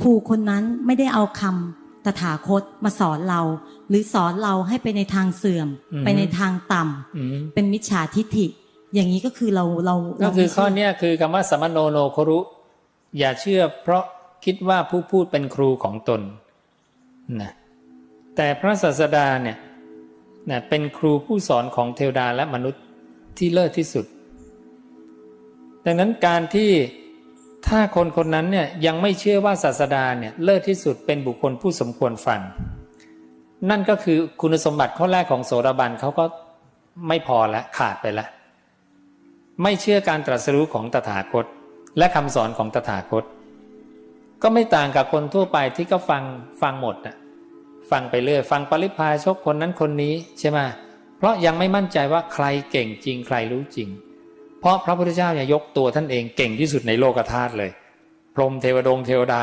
ครูคนนั้นไม่ได้เอาคำตถาคตมาสอนเรา หรือสอนเราให้ไปในทางเสื่อมอืมไปในทางต่ำอืมเป็นมิจฉาทิฏฐิ อย่างนี้ก็คือเราเราก็เราคือไม่ข้อเชื่เนี้ยคือคำว่าสมโนโนครุ อย่าเชื่อเพราะคิดว่าผู้พูดเป็นครูของตนนะแต่พระศาสดาเนี่ยนะเป็นครูผู้สอนของเทวดาและมนุษย์ที่เลิศที่สุด ดังนั้นการที่ ถ้าคนคนนั้นเนี่ยยังไม่เชื่อว่าศาสดาเนี่ยเลิศที่สุดเป็นบุคคลผู้สมควรฟัง นั่นก็คือคุณสมบัติข้อแรกของโสดาบันเขาก็ไม่พอละขาดไปละ ไม่เชื่อการตรัสรู้ของตถาคต และคำสอนของตถาคต ก็ไม่ต่างกับคนทั่วไปที่ก็ฟังฟังหมดน่ะฟังไปเรื่อยฟังปริพาชกคนนั้นคนนี้ใช่ไหมเพราะยังไม่มั่นใจว่าใครเก่งจริงใครรู้จริง เพราะพระพุทธเจ้าเนี่ยยกตัวท่านเองเก่งที่สุดในโลกธาตุเลย พรหมเทวดงเทวดา